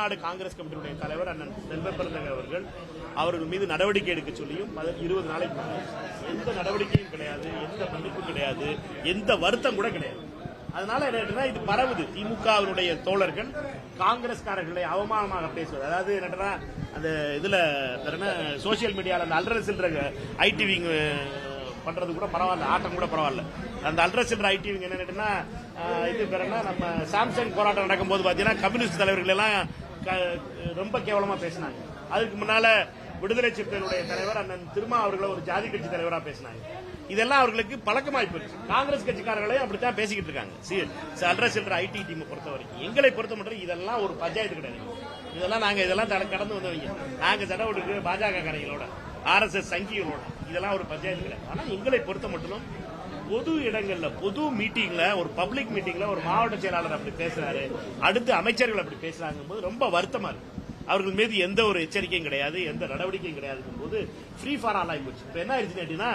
தமிழ்நாடு காங்கிரஸ் கமிட்டியுடைய தலைவர் அண்ணன் செல்வ அவர்கள் அவர்கள் மீது நடவடிக்கை எடுக்க சொல்லியும் இருபது நாளைக்கு எந்த நடவடிக்கையும் கிடையாது எந்த மன்னிப்பும் கிடையாது எந்த வருத்தம் கூட கிடையாது. அதனால என்னன்னா இது பரவுது. திமுகவினுடைய தோழர்கள் காங்கிரஸ்காரர்களை அவமானமாக பேசுவது. அதாவது என்னன்னா அந்த இதுல சோசியல் மீடியால அந்த அல்ற சில்ற ஐடிவிங் பண்றது கூட பரவாயில்ல. ஆட்டம் கூட பரவாயில்ல. அந்த அல்ற சில்ற ஐடிவிங் என்ன இது பேர் நம்ம சாம்சங் போராட்டம் நடக்கும்போது பாத்தீங்கன்னா கம்யூனிஸ்ட் தலைவர்கள் எல்லாம் ரொம்ப கேவலமா பேசினாங்க. அதுக்கு முன்னால விடுதலை சிறுத்தைகளுடைய தலைவர் அண்ணன் திருமா அவர்களை ஒரு ஜாதி கட்சி தலைவரா பேசினாங்க. இதெல்லாம் அவர்களுக்கு பழக்கமாய் போச்சு. காங்கிரஸ் கட்சிக்காரர்களையும் அப்படித்தான் பேசிக்கிட்டு இருக்காங்க. சி- அல்ற ஐடி டீமை பொறுத்த வரைக்கும் எங்களை பொறுத்த மட்டும் இதெல்லாம் ஒரு பஞ்சாயத்து கிடையாது. இதெல்லாம் நாங்க இதெல்லாம் தட- கடந்து வந்தவங்க. நாங்க சண்டை விட்டுருக்கு பாஜக கடைகளோட ஆர் எஸ் எஸ் சங்கிகளோட. இதெல்லாம் ஒரு பஞ்சாயத்து கிடையாது. ஆனா எங்களை பொறுத்த மட்டும் பொது இடங்கள்ல பொது மீட்டிங்ல ஒரு பப்ளிக் மீட்டிங்ல ஒரு மாவட்ட செயலாளர் அப்படி பேசுறாரு. அடுத்து அமைச்சர்கள் அப்படி பேசுறாங்க போது ரொம்ப வருத்தமா இருக்கு. அவர்கள் மீது எந்த ஒரு எச்சரிக்கையும் கிடையாது எந்த நடவடிக்கையும் கிடையாது போது ஃப்ரீ ஃபார் ஆல் ஆகி போச்சு. இப்ப என்ன ஆயிடுச்சு அப்படின்னா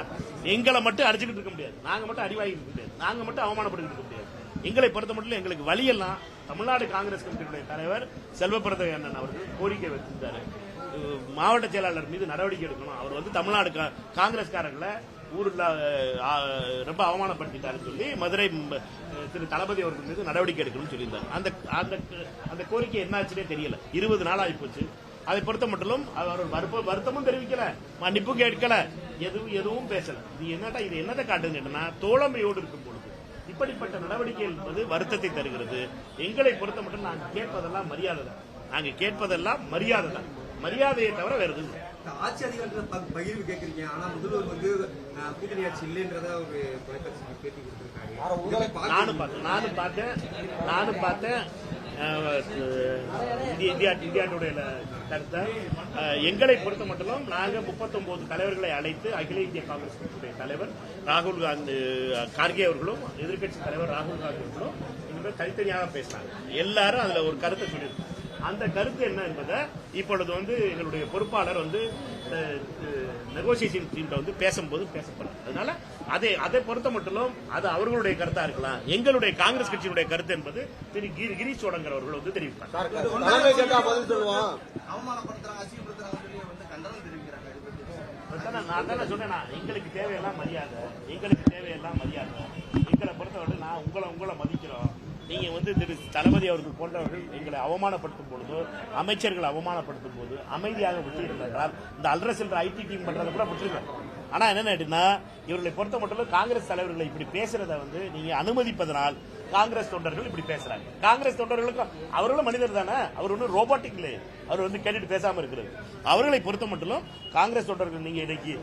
எங்களை மட்டும் அடிச்சுக்கிட்டு இருக்க முடியாது. நாங்க மட்டும் அடிவாகிட்டு இருக்க முடியாது. நாங்க மட்டும் அவமானப்பட்டுக்கிட்டு இருக்க முடியாது. எங்களை பொறுத்த மட்டும் எங்களுக்கு வழியெல்லாம் தமிழ்நாடு காங்கிரஸ் கமிட்டியுடைய தலைவர் செல்வப்பிரத அண்ணன் அவர்கள் கோரிக்கை வச்சிருந்தாரு. மாவட்ட செயலாளர் மீது நடவடிக்கை எடுக்கணும். அவர் வந்து தமிழ்நாடு காங்கிரஸ்காரர்களை ஊரில் ரொம்ப அவமானப்படுத்திட்டாருன்னு சொல்லி மதுரை திரு தளபதி அவர்கள் மீது நடவடிக்கை எடுக்கணும்னு சொல்லியிருந்தார். அந்த அந்த அந்த கோரிக்கை என்னாச்சுன்னே தெரியல. இருபது நாள் ஆகிப்போச்சு அதை பொறுத்த மட்டும் அவர் வருப்ப- வருத்தமும் தெரிவிக்கல மன்னிப்பும் கேட்கல எதுவும் எதுவும் பேசல. இது என்னடா இது என்னதை காட்டுன்னு கேட்டனா தோழமையோடு இருக்கும் பொழுது. இப்படிப்பட்ட நடவடிக்கை என்பது வருத்தத்தை தருகிறது. எங்களை பொறுத்த மட்டும் நாங்கள் கேட்பதெல்லாம் மரியாதை தான் நாங்கள் கேட்பதெல்லாம் மரியாதை தான் மரியாதையை தவிர வேறு எதுவும் இல்லை. ஆட்சி அதிகாரத்துல பகிர்வு கேக்குறீங்க ஆனா முதல்வர் வந்து கூட்டணி ஆட்சி இல்லைன்றத ஒரு தொலைக்காட்சி பேட்டி கொடுத்திருக்காரு. நானும் பார்த்தேன். நானும் பார்த்தேன். நானும் பார்த்தேன். இந்திய இந்தியா இந்தியாவுடைய கருத்தை. எங்களை பொறுத்த மட்டும் நாங்க 39 தலைவர்களை அழைத்து அகில இந்திய காங்கிரஸ் கட்சியுடைய தலைவர் ராகுல் காந்தி கார்கே அவர்களும் எதிர்க்கட்சி தலைவர் ராகுல் காந்தி அவர்களும் தனித்தனியாக பேசினாங்க எல்லாரும் அதுல ஒரு கருத்தை சொல்லியிருக்காங்க. அந்த கருத்து என்ன என்பதை இப்பொழுது வந்து எங்களுடைய பொறுப்பாளர் வந்து நெகோசியேஷன் டீம்ல வந்து பேசும்போது பேசப்படும் அதனால அதை அதை பொறுத்த மட்டும் அது அவர்களுடைய கருத்தா இருக்கலாம். எங்களுடைய காங்கிரஸ் கட்சியினுடைய கருத்து என்பது திரு கிரி- கிரீஷ் சோழங்கர் அவர்கள் வந்து. அதானே நான் தானே சொன்னேன் எங்களுக்கு தேவையெல்லாம் மரியாதை எங்களுக்கு தேவையெல்லாம் மரியாதை. எங்களை பொறுத்தவரை நான் உங்களை உங்களை மதிக்கிறோம். நீங்கள் வந்து திரு தளபதி அவர்கள் போன்றவர்கள் எங்களை அவமானப்படுத்தும் பொழுது அமைச்சர்களை அவமானப்படுத்தும் போது அமைதியாக விட்டிருந்தால் இந்த அல்ற செல்ற ஐடி டீம் பண்ணுறதை கூட விட்டுருக்காங்க ஆனால் என்ன அப்படின்னா இவர்களை பொறுத்த மட்டும் காங்கிரஸ் தலைவர்களை இப்படி பேசுறதை வந்து நீங்கள் அனுமதிப்பதனால் காங்கிரஸ் தொண்டர்கள் இப்படி பேசுறாங்க. காங்கிரஸ் தொண்டர்களுக்கும் அவர்களும் மனிதர் தானே? அவர் ஒன்றும் ரோபோட்டிக் இல்லையே. அவர் வந்து கேட்டுட்டு பேசாம இருக்கிறது அவர்களை பொறுத்த மட்டும் காங்கிரஸ் தொண்டர்கள் நீங்க இன்னைக்கு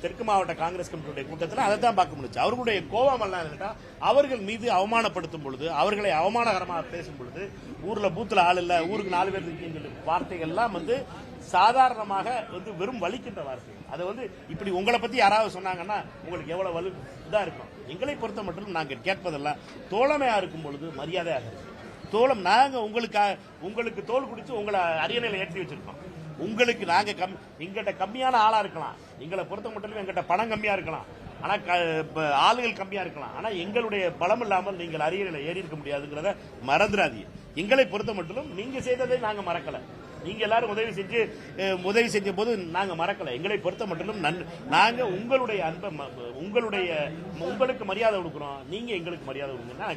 தெற்கு மாவட்ட காங்கிரஸ் கமிட்டியுடைய கூட்டத்தில் அதை தான் பார்க்க முடிச்சு அவர்களுடைய கோபம் எல்லாம் அவர்கள் மீது அவமானப்படுத்தும் பொழுது அவர்களை அவமானகரமாக பேசும் பொழுது ஊர்ல பூத்துல ஆள் இல்ல ஊருக்கு நாலு பேர் இருக்கீங்க வார்த்தைகள்லாம் வார்த்தைகள் எல்லாம் வந்து சாதாரணமாக வந்து வெறும் வலிக்கின்ற வார்த்தை அதை வந்து இப்படி உங்களை பத்தி யாராவது சொன்னாங்கன்னா உங்களுக்கு எவ்வளவு வலு இதா இருக்கும். எங்களை பொறுத்த மட்டும் நாங்கள் கேட்பதெல்லாம் தோழமையா இருக்கும் பொழுது மரியாதையாக இருக்கு தோழம் நாங்க உங்களுக்கு உங்களுக்கு தோல் குடிச்சு உங்களை அரியணையில ஏற்றி வச்சிருக்கோம். உங்களுக்கு நாங்க கம் எங்கிட்ட கம்மியான ஆளா இருக்கலாம். எங்களை பொறுத்த மட்டும் எங்கிட்ட பணம் கம்மியா இருக்கலாம். ஆனா க- ஆளுகள் கம்மியா இருக்கலாம். ஆனா எங்களுடைய பலம் இல்லாமல் நீங்கள் அரியணையில் ஏறி இருக்க முடியாதுங்கிறத மறந்துடாதீங்க. எங்களை பொறுத்த மட்டும் நீங்க செய்ததை நாங்க மறக்கல. நீங்க எல்லாரும் உதவி செஞ்சு உதவி செஞ்ச போது நாங்க மறக்கல. எங்களை பொறுத்த மட்டும் நன்- நாங்க உங்களுடைய அன்பை ம- உங்களுடைய உங்களுக்கு மரியாதை கொடுக்குறோம். நீங்க எங்களுக்கு மரியாதை கொடுங்கன்னா